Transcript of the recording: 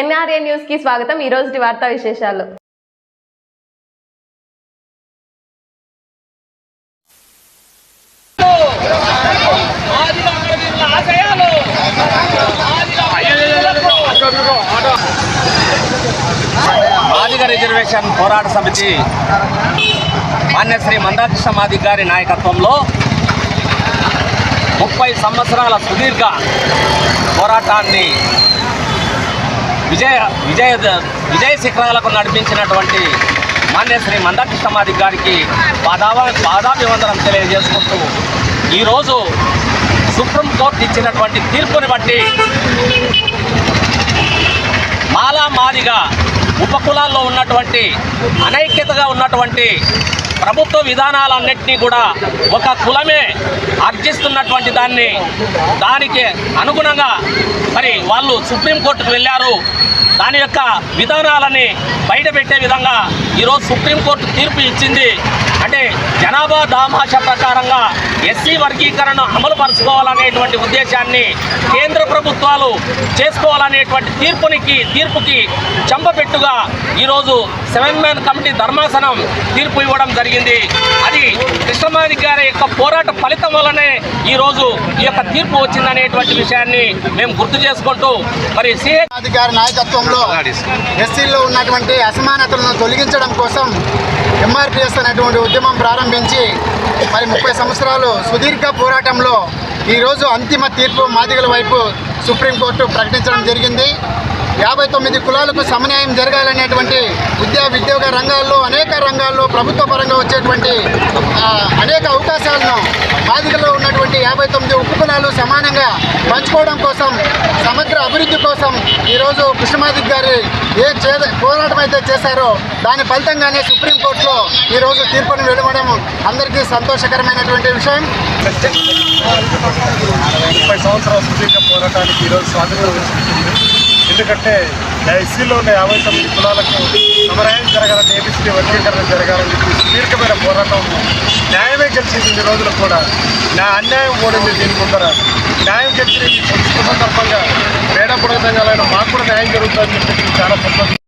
NRA న్యూస్కి స్వాగతం. ఈ రోజు వార్తా విశేషాలు. మాదిగ రిజర్వేషన్ పోరాట సమితి మాన్యశ్రీ మందాకృష్ణ మాదిగ గారి నాయకత్వంలో ముప్పై సంవత్సరాల సుదీర్ఘ పోరాటాన్ని విజయ విజయ విజయ శిఖరాలకు నడిపించినటువంటి మాన్యశ్రీ మందాకృష్ణ మాది గారికి పాదావ పాదాభివందనం తెలియజేసుకుంటూ ఈరోజు సుప్రీంకోర్టు ఇచ్చినటువంటి తీర్పుని బట్టి మాలా మాదిగా ఉపకులాల్లో ఉన్నటువంటి అనైక్యతగా ఉన్నటువంటి ప్రభుత్వ విధానాలన్నింటినీ కూడా ఒక కులమే అర్జిస్తున్నటువంటి దాన్ని దానికి అనుగుణంగా మరి వాళ్ళు సుప్రీంకోర్టుకు వెళ్ళారు. దాని యొక్క విధానాలని బయటపెట్టే విధంగా ఈరోజు సుప్రీంకోర్టు తీర్పు ఇచ్చింది. జనాభా దామాష ప్రకారంగా ఎస్సీ వర్గీకరణ అమలు పరచుకోవాలనేటువంటి ఉద్దేశాన్ని కేంద్ర ప్రభుత్వాలు చేసుకోవాలనేటువంటి తీర్పునికి తీర్పుకి చంపపెట్టుగా ఈరోజు సెవెన్ మ్యాన్ కమిటీ ధర్మాసనం తీర్పు ఇవ్వడం జరిగింది. అది కృష్ణమాది గారి యొక్క పోరాట ఫలితం వల్లనే ఈరోజు ఈ యొక్క తీర్పు వచ్చిందనేటువంటి విషయాన్ని మేము గుర్తు చేసుకుంటూ మరి అధికారి నాయకత్వంలో ఎస్సీల్లో ఉన్నటువంటి అసమానతలను తొలగించడం కోసం ఎంఆర్పిఎస్ అనేటువంటి ఉద్యమం ప్రారంభించి మరి ముప్పై సంవత్సరాలు సుదీర్ఘ పోరాటంలో ఈరోజు అంతిమ తీర్పు మాదిగల వైపు సుప్రీంకోర్టు ప్రకటించడం జరిగింది. యాభై తొమ్మిది కులాలకు సమన్యాయం జరగాలనేటువంటి విద్యా ఉద్యోగ రంగాల్లో అనేక రంగాల్లో ప్రభుత్వ పరంగా వచ్చేటువంటి అనేక అవకాశాలను మాదిగలో ఉన్నటువంటి యాభై తొమ్మిది ఉక్కు కులాలు సమానంగా పంచుకోవడం కోసం సమగ్ర అభివృద్ధి కోసం ఈరోజు కృష్ణమాదిక్ గారి ఏ చే పోరాటం అయితే చేశారో దాని ఫలితంగానే సుప్రీంకోర్టులో ఈరోజు తీర్పును వెలువడం అందరికీ సంతోషకరమైనటువంటి విషయం. ముప్పై సంవత్సరాల సుదీర్ఘ పోరాటానికి ఈరోజు స్వాతంత్రం వచ్చింది. ఎందుకంటే ఎస్సీలో ఉన్న యాభై తొమ్మిది కులాలకు సమరాయం జరగాలని ఏబిసిడి వర్గీకరణ జరగాలని న్యాయమే గెలిచింది ఇన్ని రోజులు కూడా నా అన్యాయం ఓడింది దీని ముందర. న్యాయం గెలిచిన ఈ సందర్భంగా వేడ పుడతంగా మాకు కూడా న్యాయం జరుగుతుందని చెప్పి చాలా సంతోషం